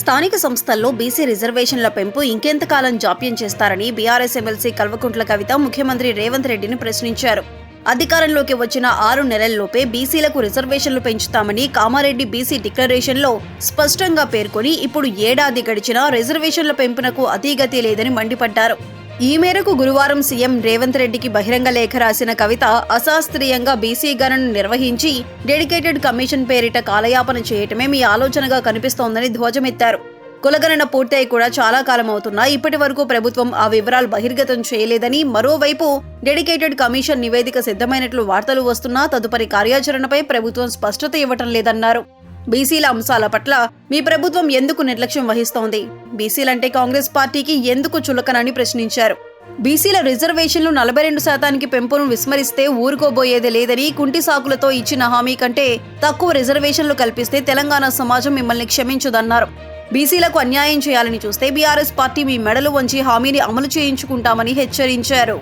స్థానిక సంస్థల్లో బీసీ రిజర్వేషన్ల పెంపు ఇంకెంతకాలం జాప్యం చేస్తారని బీఆర్ఎస్ ఎమ్మెల్సీ కల్వకుంట్ల కవిత ముఖ్యమంత్రి రేవంత్ రెడ్డిని ప్రశ్నించారు. అధికారంలోకి వచ్చిన ఆరు నెలల్లోపే బీసీలకు రిజర్వేషన్లు పెంచుతామని కామారెడ్డి బీసీ డిక్లరేషన్లో స్పష్టంగా పేర్కొని ఇప్పుడు ఏడాది గడిచినా రిజర్వేషన్ల పెంపునకు అతీగతి లేదని మండిపడ్డారు. ఈ మేరకు గురువారం సీఎం రేవంత్ రెడ్డికి బహిరంగ లేఖ రాసిన కవిత అశాస్త్రీయంగా బీసీ గణను నిర్వహించి డెడికేటెడ్ కమిషన్ పేరిట కాలయాపన చేయటమే మీ ఆలోచనగా కనిపిస్తోందని ధ్వజమెత్తారు. కులగణన పూర్తయి కూడా చాలా కాలం అవుతున్నా ఇప్పటి వరకు ప్రభుత్వం ఆ వివరాలు బహిర్గతం చేయలేదని మరోవైపు డెడికేటెడ్ కమిషన్ నివేదిక సిద్ధమైనట్లు వార్తలు వస్తున్నా తదుపరి కార్యాచరణపై ప్రభుత్వం స్పష్టత ఇవ్వటం లేదన్నారు. బీసీల అంశాల పట్ల మీ ప్రభుత్వం ఎందుకు నిర్లక్ష్యం వహిస్తోంది? బీసీలంటే కాంగ్రెస్ పార్టీకి ఎందుకు చులకనని ప్రశ్నించారు. బీసీల రిజర్వేషన్లు నలభై రెండు శాతానికి పెంపును విస్మరిస్తే ఊరుకోబోయేది లేదని కుంటి సాకులతో ఇచ్చిన హామీ కంటే తక్కువ రిజర్వేషన్లు కల్పిస్తే తెలంగాణ సమాజం మిమ్మల్ని క్షమించదన్నారు. బీసీలకు అన్యాయం చేయాలని చూస్తే బీఆర్ఎస్ పార్టీ మీ మెడలు వంచి హామీని అమలు చేయించుకుంటామని హెచ్చరించారు.